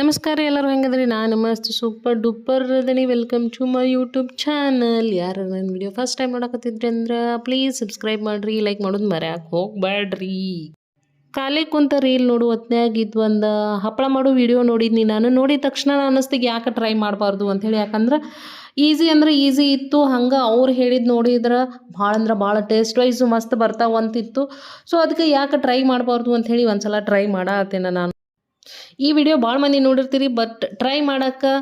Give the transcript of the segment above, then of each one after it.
ನಮಸ್ಕಾರ, ಎಲ್ಲರೂ ಹೆಂಗದ್ರಿ ನಾನು ಮಸ್ತ್ super duper ಅದನಿ welcome to my YouTube channel ಯಾರು ನನ್ನ ವಿಡಿಯೋ ಫಸ್ಟ್ ಟೈಮ್ ನೋಡಕತ್ತಿದ್ರಿ ಅಂದ್ರೆ ಪ್ಲೀಸ್ ಸಬ್ಸ್ಕ್ರೈಬ್ ಮಾಡಿರಿ ಲೈಕ್ ಮಾಡೋದು ಮರ್ಯಾಕೆ ಹೋಗ್ಬೇಡ್ರಿ ಖಾಲಿ ಕುಂತ ರೀಲ್ ನೋಡು, ಹೊತ್ನ್ಯಾಗ ಇದು ಒಂದು ಹಪ್ಪಳ ಮಾಡೋ ವಿಡಿಯೋ ನೋಡಿದ್ನಿ. ನಾನು ನೋಡಿದ ತಕ್ಷಣ ಅನ್ನಿಸ್ತಿಗೆ, ಯಾಕೆ ಟ್ರೈ ಮಾಡಬಾರ್ದು ಅಂಥೇಳಿ ಯಾಕಂದ್ರೆ ಈಸಿ ಅಂದ್ರೆ ಈಸಿ ಇತ್ತು. ಹಂಗೆ ಅವ್ರು ಹೇಳಿದ್ದು ನೋಡಿದ್ರೆ ಭಾಳ ಅಂದ್ರೆ ಭಾಳ ಟೇಸ್ಟ್ ವೈಸು ಮಸ್ತ್ ಬರ್ತಾವಂತಿತ್ತು. ಸೊ ಅದಕ್ಕೆ ಯಾಕೆ ಟ್ರೈ ಮಾಡಬಾರ್ದು ಅಂಥೇಳಿ ಒಂದ್ಸಲ ಟ್ರೈ ಮಾಡತ್ತೇನೆ ನಾನು. ಈ ವಿಡಿಯೋ ಭಾಳ ಮಂದಿ ನೋಡಿರ್ತೀರಿ ಬಟ್ ಟ್ರೈ ಮಾಡೋಕ್ಕೆ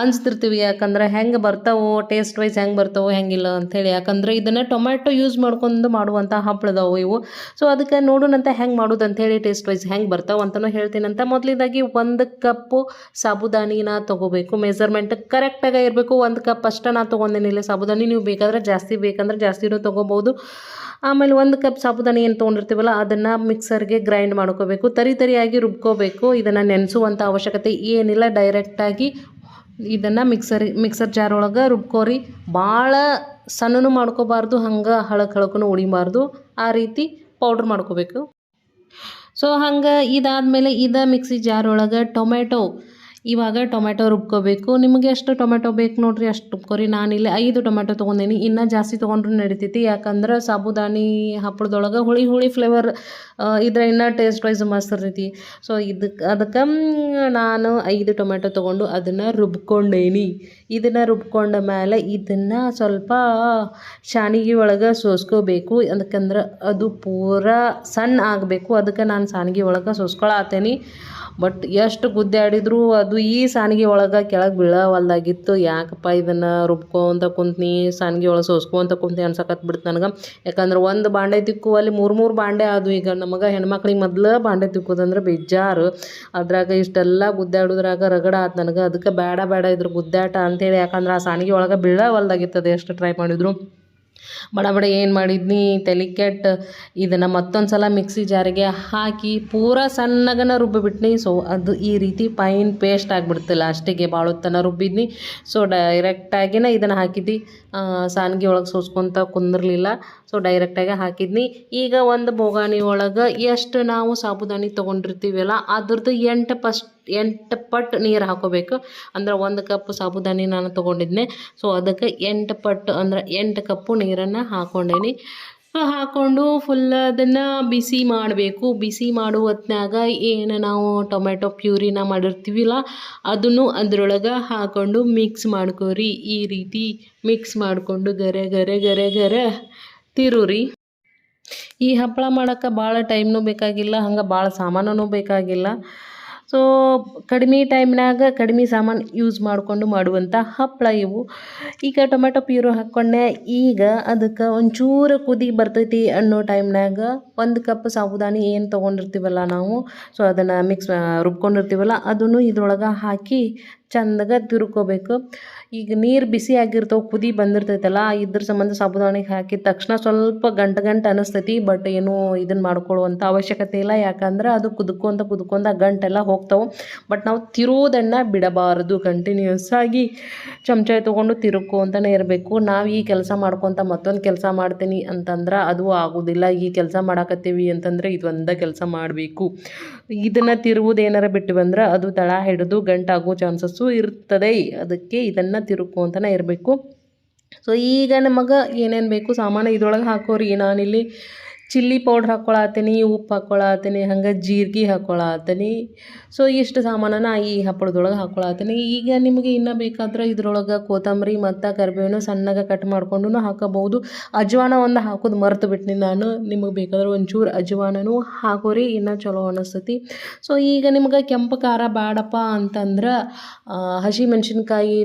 ಅನ್ಸ್ತಿರ್ತೀವಿ. ಯಾಕಂದ್ರೆ ಹೆಂಗೆ ಬರ್ತಾವೋ ಟೇಸ್ಟ್ ವೈಸ್ ಹೆಂಗೆ ಬರ್ತಾವೋ ಹೆಂಗಿಲ್ಲ ಅಂಥೇಳಿ. ಯಾಕಂದ್ರೆ ಇದನ್ನು ಟೊಮ್ಯಾಟೊ ಯೂಸ್ ಮಾಡ್ಕೊಂಡು ಮಾಡುವಂಥ ಹಪ್ಪಳದವು ಇವು. ಸೊ ಅದಕ್ಕೆ ನೋಡೋಣಂತ ಹೆಂಗೆ ಮಾಡೋದು ಅಂಥೇಳಿ ಟೇಸ್ಟ್ ವೈಸ್ ಹೆಂಗೆ ಬರ್ತಾವೆ ಅಂತಲೂ ಹೇಳ್ತೀನಂತ. ಮೊದಲಿದಾಗಿ ಒಂದು ಕಪ್ಪು ಸಾಬುದಾನಿನ ತೊಗೋಬೇಕು. ಮೆಸರ್ಮೆಂಟ್ ಕರೆಕ್ಟಾಗಿ ಇರಬೇಕು. ಒಂದು ಕಪ್ ಅಷ್ಟೇ ನಾನು ತೊಗೊಂಡೇನಿಲ್ಲ ಸಾಬುದಾನಿ. ನೀವು ಬೇಕಾದ್ರೆ ಜಾಸ್ತಿ, ಬೇಕಂದ್ರೆ ಜಾಸ್ತಿನೂ ತೊಗೋಬೋದು. ಆಮೇಲೆ ಒಂದು ಕಪ್ ಸಾಬುದಾನಿ ಏನು ತೊಗೊಂಡಿರ್ತೀವಲ್ಲ, ಅದನ್ನು ಮಿಕ್ಸರ್ಗೆ ಗ್ರೈಂಡ್ ಮಾಡ್ಕೋಬೇಕು. ತರಿ ತರಿಯಾಗಿ ರುಬ್ಕೋಬೇಕು. ಇದನ್ನು ನೆನೆಸುವಂಥ ಅವಶ್ಯಕತೆ ಏನಿಲ್ಲ. ಡೈರೆಕ್ಟಾಗಿ ಇದನ್ನು ಮಿಕ್ಸರ್ ಮಿಕ್ಸರ್ ಜಾರ್ ಒಳಗೆ ರುಬ್ಕೋರಿ. ಭಾಳ ಸಣ್ಣನೂ ಮಾಡ್ಕೋಬಾರ್ದು, ಹಂಗೆ ಹಳಕ್ ಹಳಕ್ಕೂ ಉಳಿಬಾರ್ದು. ಆ ರೀತಿ ಪೌಡ್ರ್ ಮಾಡ್ಕೋಬೇಕು. ಸೊ ಹಂಗೆ ಇದಾದಮೇಲೆ ಇದು ಮಿಕ್ಸಿ ಜಾರ್ ಒಳಗೆ ಟೊಮೆಟೊ ಇವಾಗ ಟೊಮೆಟೊ ರುಬ್ಕೋಬೇಕು. ನಿಮಗೆ ಎಷ್ಟು ಟೊಮೆಟೊ ಬೇಕು ನೋಡ್ರಿ, ಅಷ್ಟು ರುಬ್ಕೋರಿ. ಇಲ್ಲಿ ಐದು ಟೊಮೆಟೊ ತೊಗೊಂಡೇನಿ. ಇನ್ನೂ ಜಾಸ್ತಿ ತೊಗೊಂಡ್ರೂ ನಡಿತೈತಿ. ಯಾಕಂದ್ರೆ ಸಾಬುದಾನಿ ಹಪ್ಪಳದೊಳಗೆ ಹುಳಿ ಹುಳಿ ಫ್ಲೇವರ್ ಇದ್ರೆ ಇನ್ನೂ ಟೇಸ್ಟ್ ವೈಸ್ ಮಸ್ತ್ ಇರ್ತೈತಿ. ಸೊ ಇದಕ್ಕೆ ಅದಕ್ಕೆ ನಾನು ಐದು ಟೊಮೆಟೊ ತೊಗೊಂಡು ಅದನ್ನು ರುಬ್ಕೊಂಡೇನಿ. ಇದನ್ನು ರುಬ್ಕೊಂಡ ಮೇಲೆ ಇದನ್ನು ಸ್ವಲ್ಪ ಶಾನಿಗೆ ಒಳಗೆ ಸೋಸ್ಕೋಬೇಕು. ಅದಕ್ಕಂದ್ರೆ ಅದು ಪೂರಾ ಸಣ್ಣ ಆಗಬೇಕು. ಅದಕ್ಕೆ ನಾನು ಸಾನಿಗೆ ಒಳಗೆ ಸೋಸ್ಕೊಳತ್ತೇನಿ ಬಟ್ ಎಷ್ಟು ಗುದ್ದಾಡಿದ್ರು ಅದು ಈ ಸಾನಿಗೆ ಒಳಗೆ ಕೆಳಗೆ ಬೀಳವಲ್ದಾಗಿತ್ತು. ಯಾಕಪ್ಪ ಇದನ್ನು ರುಬ್ಕೊಂತ ಕುಂತ್ನಿ, ಸಾನಿಗೆ ಒಳಗೆ ಸೋಸ್ಕೊಂತ ಕುಂತ್ನಿ ಅನ್ಸಕತ್ ಬಿಡ್ತು ನನಗೆ. ಯಾಕಂದ್ರೆ ಒಂದು ಬಾಂಡೆ ತಿಕ್ಕು ಅಲ್ಲಿ ಮೂರು ಮೂರು ಬಾಂಡೆ ಅದು ಈಗ ನಮಗೆ ಹೆಣ್ಮಕ್ಳಿಗೆ ಮೊದ್ಲು ಬಾಂಡೆ ತಿಕ್ಕೋದಂದ್ರೆ ಬೇಜಾರು. ಅದ್ರಾಗ ಇಷ್ಟೆಲ್ಲ ಗುದ್ದಾಡೋದ್ರಾಗ ರಗಡ ಆತು ನನಗೆ. ಅದಕ್ಕೆ ಬೇಡ ಬೇಡ ಇದ್ರ ಗುದ್ದಾಟ ಅಂತೇಳಿ ಯಾಕಂದ್ರೆ ಆ ಸಾನಿಗೆ ಒಳಗೆ ಬೀಳವಲ್ದಾಗಿತ್ತು ಎಷ್ಟು ಟ್ರೈ ಮಾಡಿದ್ರು. ಬಡ ಬಡ ಏನು ಮಾಡಿದ್ನಿ? ತಲೆ ಇದನ್ನು ಮತ್ತೊಂದು ಸಲ ಮಿಕ್ಸಿ ಜಾರಿಗೆ ಹಾಕಿ ಪೂರ ಸಣ್ಣಗನ ರುಬ್ಬಿಬಿಟ್ನಿ. ಸೊ ಅದು ಈ ರೀತಿ ಫೈನ್ ಪೇಸ್ಟ್ ಆಗಿಬಿಡ್ತಿಲ್ಲ. ಅಷ್ಟಿಗೆ ಭಾಳ ಹೊತ್ತನ ರುಬ್ಬಿದ್ನಿ ಸೊ ಡೈರೆಕ್ಟಾಗಿನೇ ಇದನ್ನು ಹಾಕಿದ್ದಿ. ಸಾನ್ಗಿ ಒಳಗೆ ಸೋಸ್ಕೊತ ಕುಂದಿರಲಿಲ್ಲ. ಸೊ ಡೈರೆಕ್ಟಾಗಿ ಹಾಕಿದ್ನಿ. ಈಗ ಒಂದು ಬೋಗಾಣಿ ಒಳಗೆ ಎಷ್ಟು ನಾವು ಸಾಬುದಾನಿ ತೊಗೊಂಡಿರ್ತೀವಲ್ಲ, ಅದ್ರದ್ದು ಎಂಟು ಫಸ್ಟ್ ಎಂಟು ಪಟ್ಟು ನೀರು ಹಾಕೋಬೇಕು. ಅಂದ್ರೆ ಒಂದು ಕಪ್ ಸಾಬುದಾನಿ ನಾನು ತೊಗೊಂಡಿದ್ದೆ ಸೊ ಅದಕ್ಕೆ ಎಂಟು ಪಟ್ಟು ಅಂದ್ರೆ ಎಂಟು ಕಪ್ಪು ನೀರನ್ನು ಹಾಕ್ಕೊಂಡೇನಿ ಹಾಕೊಂಡು ಫುಲ್ ಅದನ್ನು ಬಿಸಿ ಮಾಡಬೇಕು. ಬಿಸಿ ಮಾಡುವ ಹೊತ್ನಾಗ ಏನು ನಾವು ಟೊಮೆಟೊ ಪ್ಯೂರಿನ ಮಾಡಿರ್ತೀವಿಲ್ಲ, ಅದನ್ನು ಅದರೊಳಗೆ ಹಾಕ್ಕೊಂಡು ಮಿಕ್ಸ್ ಮಾಡ್ಕೋರಿ. ಈ ರೀತಿ ಮಿಕ್ಸ್ ಮಾಡಿಕೊಂಡು ಗರೆ ಗರೆ ಗರೆ ಗರೆ ತಿರುರಿ. ಈ ಹಪ್ಪಳ ಮಾಡೋಕ್ಕೆ ಭಾಳ ಟೈಮ್ನೂ ಬೇಕಾಗಿಲ್ಲ, ಹಂಗೆ ಭಾಳ ಸಾಮಾನೂ ಬೇಕಾಗಿಲ್ಲ. ಸೊ ಕಡಿಮೆ ಟೈಮ್ನಾಗ ಕಡಿಮೆ ಸಾಮಾನು ಯೂಸ್ ಮಾಡಿಕೊಂಡು ಮಾಡುವಂಥ ಹಪ್ಪಳ ಇವು. ಈಗ ಟೊಮೆಟೊ ಪ್ಯೂರು ಹಾಕ್ಕೊಂಡೆ ಈಗ ಅದಕ್ಕೆ ಒಂಚೂರು ಕುದಿ ಬರ್ತೈತಿ ಅನ್ನೋ ಟೈಮ್ನಾಗ ಒಂದು ಕಪ್ ಸಾಬುದಾನಿ ಏನು ತೊಗೊಂಡಿರ್ತೀವಲ್ಲ ನಾವು ಸೊ ಅದನ್ನು ಮಿಕ್ಸ್ ರುಬ್ಕೊಂಡಿರ್ತೀವಲ್ಲ, ಅದನ್ನು ಇದ್ರೊಳಗೆ ಹಾಕಿ ಚಂದಗ ತಿರ್ಕೋಬೇಕು ಈಗ ನೀರು ಬಿಸಿ ಆಗಿರ್ತಾವೆ, ಕುದಿ ಬಂದಿರ್ತೈತಲ್ಲ, ಇದ್ರ ಸಂಬಂಧ ಸಾಬುದಾನಿಗೆ ಹಾಕಿದ ತಕ್ಷಣ ಸ್ವಲ್ಪ ಗಂಟು ಗಂಟು ಅನ್ನಿಸ್ತೈತಿ ಬಟ್ ಏನು ಇದನ್ನು ಮಾಡ್ಕೊಳ್ಳುವಂಥ ಅವಶ್ಯಕತೆ ಇಲ್ಲ. ಯಾಕಂದ್ರೆ ಅದು ಕುದ್ಕೊಂತ ಕುದ್ಕೊಂತ ಗಂಟೆಲ್ಲ ಹೋಗ್ತಾವೆ. ಬಟ್ ನಾವು ತಿರುವುದನ್ನು ಬಿಡಬಾರದು. ಕಂಟಿನ್ಯೂಸ್ ಆಗಿ ಚಮಚ ತೊಗೊಂಡು ತಿರುಗ್ಕೊಂತನೇ ಇರಬೇಕು. ನಾವು ಈ ಕೆಲಸ ಮಾಡ್ಕೊತ ಮತ್ತೊಂದು ಕೆಲಸ ಮಾಡ್ತೀನಿ ಅಂತಂದ್ರೆ ಅದು ಆಗೋದಿಲ್ಲ. ಈ ಕೆಲಸ ಮಾಡಾಕತ್ತೀವಿ ಅಂತಂದರೆ ಇದೊಂದೇ ಕೆಲಸ ಮಾಡಬೇಕು. ಇದನ್ನು ತಿರುವುದೇನಾರ ಬಿಟ್ಟು ಬಂದ್ರೆ ಅದು ತಳ ಹಿಡಿದು ಗಂಟಾಗೋ ಚಾನ್ಸಸ್ಸು ಇರ್ತದೆ. ಅದಕ್ಕೆ ಇದನ್ನು ತಿರುಗ್ಕೊಂತನೇ ಇರಬೇಕು. ಸೊ ಈಗ ನಮಗೆ ಏನೇನು ಬೇಕು ಸಾಮಾನು ಇದ್ರೊಳಗೆ ಹಾಕೋರಿ. ನಾನಿಲ್ಲಿ ಚಿಲ್ಲಿ ಪೌಡ್ರ್ ಹಾಕ್ಕೊಳತ್ತೀನಿ, ಉಪ್ಪು ಹಾಕ್ಕೊಳತ್ತೀನಿ, ಹಂಗೆ ಜೀರಿಗೆ ಹಾಕ್ಕೊಳತ್ತೀನಿ. ಸೊ ಇಷ್ಟು ಸಾಮಾನನ ಈ ಹಪ್ಪಳದೊಳಗೆ ಹಾಕ್ಕೊಳತ್ತೀನಿ. ಈಗ ನಿಮಗೆ ಇನ್ನೂ ಬೇಕಾದ್ರೆ ಇದ್ರೊಳಗೆ ಕೊತ್ತಂಬರಿ ಮತ್ತು ಕರಿಬೇವನ್ನ ಸಣ್ಣಗೆ ಕಟ್ ಮಾಡ್ಕೊಂಡು ಹಾಕೋಬಹುದು. ಅಜ್ವಾನ ಒಂದು ಹಾಕೋದು ಮರೆತು ಬಿಟ್ಟಿನಿ ನಾನು. ನಿಮಗೆ ಬೇಕಾದ್ರೆ ಒಂಚೂರು ಅಜ್ವಾನನೂ ಹಾಕೋರಿ, ಇನ್ನೂ ಚಲೋ ಅನಿಸ್ತೈತಿ. ಸೊ ಈಗ ನಿಮ್ಗೆ ಕೆಂಪು ಖಾರ ಬೇಡಪ್ಪ ಅಂತಂದ್ರೆ ಹಸಿ ಮೆಣಸಿನ್ಕಾಯಿ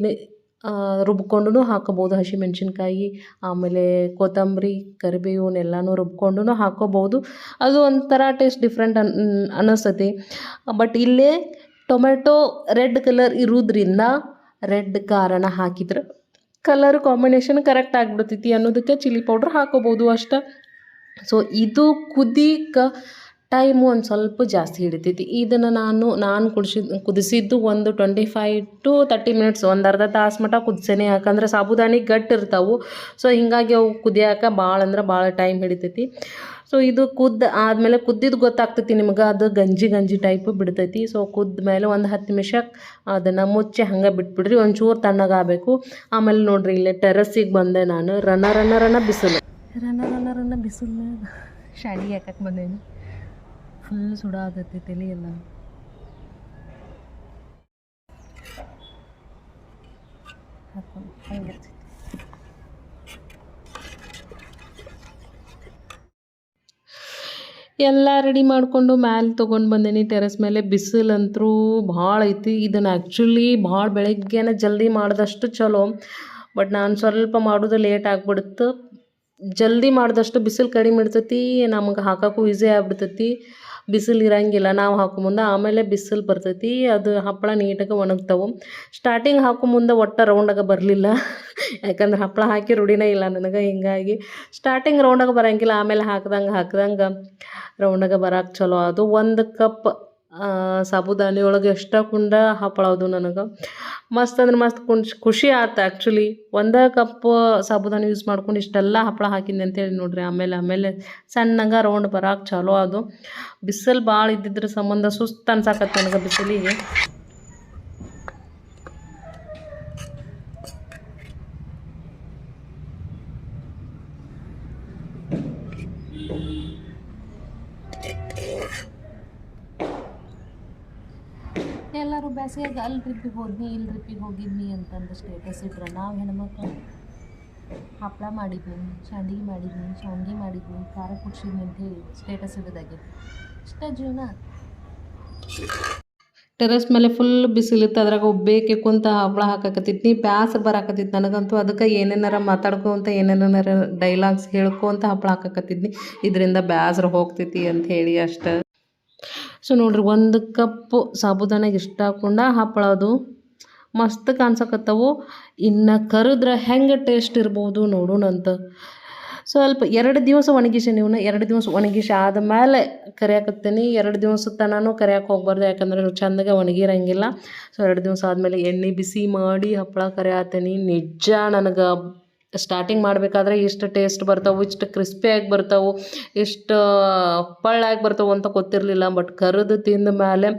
ರುಬ್ಕೊಂಡು ಹಾಕೋಬೋದು, ಹಸಿಮೆಣ್ಸಿನ್ಕಾಯಿ, ಆಮೇಲೆ ಕೊತ್ತಂಬರಿ ಕರಿಬೇವನ್ನೆಲ್ಲನೂ ರುಬ್ಕೊಂಡು ಹಾಕೋಬೋದು. ಅದು ಒಂಥರ ಟೇಸ್ಟ್ ಡಿಫ್ರೆಂಟ್ ಅನ್ ಅನ್ನಿಸ್ತೈತಿ ಬಟ್ ಇಲ್ಲೇ ಟೊಮೆಟೊ ರೆಡ್ ಕಲರ್ ಇರೋದ್ರಿಂದ ರೆಡ್ ಕಾರಣ ಹಾಕಿದ್ರೆ ಕಲರ್ ಕಾಂಬಿನೇಷನ್ ಕರೆಕ್ಟ್ ಆಗಿಬಿಡ್ತೈತಿ ಅನ್ನೋದಕ್ಕೆ ಚಿಲ್ಲಿ ಪೌಡ್ರ್ ಹಾಕೋಬೋದು ಅಷ್ಟೆ. ಸೊ ಇದು ಕುದೀಕ ಟೈಮು ಒಂದು ಸ್ವಲ್ಪ ಜಾಸ್ತಿ ಹಿಡಿತೈತಿ. ಇದನ್ನು ನಾನು ನಾನು ಕುಡಿಸಿದ, ಕುದಿಸಿದ್ದು ಒಂದು twenty five to thirty minutes ಒಂದು ಅರ್ಧ ತಾಸು ಮಟ್ಟ ಕುದಿಸೇನೆ. ಯಾಕಂದ್ರೆ ಸಾಬುದಾನಿ ಗಟ್ಟಿ ಇರ್ತಾವೆ. ಸೊ ಹೀಗಾಗಿ ಅವು ಕುದಿಯಾಕ ಭಾಳ ಅಂದ್ರೆ ಭಾಳ ಟೈಮ್ ಹಿಡಿತೈತಿ. ಸೊ ಇದು ಕುದ್ದ ಆದಮೇಲೆ ಕುದ್ದಿದ್ದು ಗೊತ್ತಾಗ್ತೈತಿ ನಿಮ್ಗೆ. ಅದು ಗಂಜಿ ಗಂಜಿ ಟೈಪ್ ಬಿಡ್ತೈತಿ. ಸೊ ಕುದ್ದ ಮೇಲೆ ಒಂದು ಹತ್ತು ನಿಮಿಷ ಅದನ್ನು ಮುಚ್ಚಿ ಹಂಗೆ ಬಿಟ್ಬಿಡ್ರಿ. ಒಂಚೂರು ತಣ್ಣಗಾಗಬೇಕು. ಆಮೇಲೆ ನೋಡ್ರಿ ಇಲ್ಲೇ ಟೆರಸ್ಸಿಗೆ ಬಂದೆ ನಾನು. ರನ ರನ ರನ ಬಿಸಿಲು. ರನ ರನ ರನ ಬಿಸಿಲು ಶಾಡಿ ಹಾಕಕ್ಕೆ ಬಂದೇನಿ ಫುಲ್ ಸುಡಾಗತ್ತೆ ತಲೆ ಎಲ್ಲ. ರೆಡಿ ಮಾಡಿಕೊಂಡು ಮ್ಯಾಲೆ ತೊಗೊಂಡು ಬಂದೇನಿ ಟೆರೆಸ್ ಮೇಲೆ ಬಿಸಿಲಂತರೂ ಭಾಳ ಐತಿ. ಇದನ್ನು ಆ್ಯಕ್ಚುಲಿ ಭಾಳ ಬೆಳಗ್ಗೆನೇ ಜಲ್ದಿ ಮಾಡಿದಷ್ಟು ಚಲೋ. ಬಟ್ ನಾನು ಸ್ವಲ್ಪ ಮಾಡೋದು ಲೇಟ್ ಆಗಿಬಿಡುತ್ತೆ. ಜಲ್ದಿ ಮಾಡಿದಷ್ಟು ಬಿಸಿಲು ಕಡಿಮೆ ಇಡ್ತೈತಿ ನಮಗೆ ಹಾಕೋಕ್ಕೂ ಈಸಿ ಆಗ್ಬಿಡ್ತೈತಿ. ಬಿಸಿಲು ಇರಂಗಿಲ್ಲ ನಾವು ಹಾಕೋ ಮುಂದೆ ಆಮೇಲೆ ಬಿಸಿಲು ಬರ್ತೈತಿ. ಅದು ಹಪ್ಪಳ ನೀಟಾಗಿ ಒಣಗ್ತಾವೆ. ಸ್ಟಾರ್ಟಿಂಗ್ ಹಾಕೋ ಮುಂದೆ ಒಟ್ಟು ರೌಂಡಾಗ ಬರಲಿಲ್ಲ. ಯಾಕಂದ್ರೆ ಹಪ್ಪಳ ಹಾಕಿ ರೂಢಿನೇ ಇಲ್ಲ ನನಗೆ. ಹಿಂಗಾಗಿ ಸ್ಟಾರ್ಟಿಂಗ್ ರೌಂಡಾಗ ಬರೋಂಗಿಲ್ಲ. ಆಮೇಲೆ ಹಾಕ್ದಂಗೆ ಹಾಕ್ದಂಗೆ ರೌಂಡಾಗ ಬರಕ್ಕೆ ಚಲೋ. ಅದು ಒಂದು ಕಪ್ ಸಾಬುದಾನಿ ಒಳಗೆ ಎಷ್ಟ ಕುಂಡ ಹಪ್ಪಳ ಅದು ನನಗೆ. ಮಸ್ತ್ ಅಂದ್ರೆ ಮಸ್ತ್ ಖುಷಿ ಆಯ್ತು ಆ್ಯಕ್ಚುಲಿ ಒಂದೇ ಕಪ್ ಸಾಬುದಾನಿ ಯೂಸ್ ಮಾಡ್ಕೊಂಡು ಇಷ್ಟೆಲ್ಲ ಹಪ್ಪಳ ಹಾಕಿದ್ದೆ ಅಂತೇಳಿ ನೋಡ್ರಿ. ಆಮೇಲೆ ಆಮೇಲೆ ಸಣ್ಣಗೆ ರೌಂಡ್ ಬರಕ್ಕೆ ಚಲೋ ಅದು ಬಿಸಿಲು ಭಾಳ ಇದ್ದಿದ್ರ ಸಂಬಂಧ ಸುಸ್ತು ಅನ್ಸಾಕತ್ತೆ ನನಗೆ ಬಿಸಿಲಿಗೆ ಎಲ್ಲರೂ ಬೇಸಿಗೆಗೆ ಅಲ್ಲಿ ಟ್ರಿಪ್ಪಿಗೆ ಹೋದ್ನಿ, ಇಲ್ಲಿ ಟ್ರಿಪ್ಪಿಗೆ ಹೋಗಿದ್ನಿ ಅಂತಂದು ಸ್ಟೇಟಸ್ ಇಟ್ರೆ ನಾವು ಹೆಣ್ಮಕ್ಳು ಹಪ್ಪಳ ಮಾಡಿದ್ವಿ ಸಂಡಿಗೆ ಮಾಡಿದ್ವಿ ಶಾವ್ಗೆ ಮಾಡಿದ್ವಿ, ಖಾರ ಕುಡ್ಸಿದ್ವಿ ಅಂತ ಹೇಳಿ ಸ್ಟೇಟಸ್ ಇಡೋದಾಗೆ. ಇಷ್ಟ ಜೀವನ. ಟೆರೆಸ್ ಮೇಲೆ ಫುಲ್ ಬಿಸಿಲಿತ್ತು, ಅದ್ರಾಗ ಒಬ್ಬೇಕೆ ಕುಂತ ಹಪ್ಪಳ ನೀ ಬ್ಯಾಸ ಬರಾಕತ್ತಿತ್ತು ನನಗಂತೂ, ಅದಕ್ಕೆ ಏನೇನಾರ ಮಾತಾಡ್ಕೊಂತ ಏನೇನಾರ ಡೈಲಾಗ್ಸ್ ಹೇಳ್ಕೊಂತ ಹಪ್ಪಳ ಹಾಕಕತ್ತಿದ್ನಿ. ಇದರಿಂದ ಬ್ಯಾಸರ ಹೋಗ್ತೈತಿ ಅಂತ ಹೇಳಿ ಅಷ್ಟೆ ಸೊ ನೋಡ್ರಿ, ಒಂದು ಕಪ್ಪು ಸಾಬುದಾನಾಗ ಇಷ್ಟ ಹಾಕೊಂಡ ಹಪ್ಪಳದು ಮಸ್ತ್ ಕಾಣ್ಸಕತ್ತವು. ಇನ್ನು ಕರೆದ್ರೆ ಹೆಂಗೆ ಟೇಸ್ಟ್ ಇರ್ಬೋದು ನೋಡೋಣಂತ. ಸ್ವಲ್ಪ ಎರಡು ದಿವಸ ಒಣಗಿಸಿ ಇವನ್ನ ಎರಡು ದಿವಸ ಒಣಗಿಸಿ ಆದಮೇಲೆ ಕರಿಯಾಕತ್ತೀನಿ. ಎರಡು ದಿವಸ ತನೂ ಕರಿಯಕ್ಕೆ ಹೋಗ್ಬಾರ್ದು, ಯಾಕಂದ್ರೆ ಚಂದಗೆ ಒಣಗಿರಂಗಿಲ್ಲ. ಸೊ ಎರಡು ದಿವಸ ಆದಮೇಲೆ ಎಣ್ಣೆ ಬಿಸಿ ಮಾಡಿ ಹಪ್ಪಳ ಕರಿಯಾತೀನಿ. ನಿಜ ನನಗೆ ಸ್ಟಾರ್ಟಿಂಗ್ ಮಾಡಬೇಕಾದ್ರೆ ಇಷ್ಟು ಟೇಸ್ಟ್ ಬರ್ತಾವೆ, ಇಷ್ಟು ಕ್ರಿಸ್ಪಿಯಾಗಿ ಬರ್ತಾವೆ, ಇಷ್ಟು ಪಳ್ಳಾಗಿ ಬರ್ತಾವೆ ಅಂತ ಗೊತ್ತಿರಲಿಲ್ಲ ಬಟ್ ಕರಿದು ತಿಂದ ಮೇಲೆ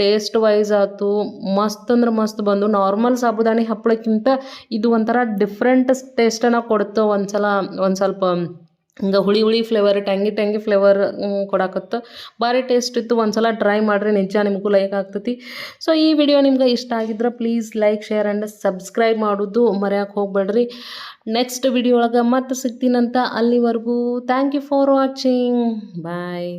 ಟೇಸ್ಟ್ ವೈಸ್ ಆಯ್ತು, ಮಸ್ತ್ ಅಂದ್ರೆ ಮಸ್ತ್ ಬಂದು ನಾರ್ಮಲ್ ಸಾಬುದಾನಿ ಹಪ್ಪಳಕ್ಕಿಂತ ಇದು ಒಂಥರ ಡಿಫ್ರೆಂಟ್ ಟೇಸ್ಟನ್ನು ಕೊಡುತ್ತೆ ಒಂದು ಸಲ ಒಂದು ಸ್ವಲ್ಪ ಹಿಂಗೆ ಹುಳಿ ಹುಳಿ ಫ್ಲೇವರ್ ಟ್ಯಾಂಗಿ ಟ್ಯಾಂಗಿ ಫ್ಲೇವರ್ ಕೊಡಾಕತ್ತ. ಭಾರಿ ಟೇಸ್ಟ್ ಇತ್ತು. ಒಂದು ಸಲ ಟ್ರೈ ಮಾಡಿರಿ, ನಿಜ ನಿಮಗೂ ಲೈಕ್ ಆಗ್ತೈತಿ. ಸೊ ಈ ವಿಡಿಯೋ ನಿಮ್ಗೆ ಇಷ್ಟ ಆಗಿದ್ರೆ please like share and subscribe ಮಾಡೋದು ಮರೆಯೋಕೆ ಹೋಗ್ಬೇಡ್ರಿ. ನೆಕ್ಸ್ಟ್ ವಿಡಿಯೋ ಒಳಗೆ ಮತ್ತೆ ಸಿಗ್ತೀನಂತ ಅಲ್ಲಿವರೆಗೂ thank you for watching bye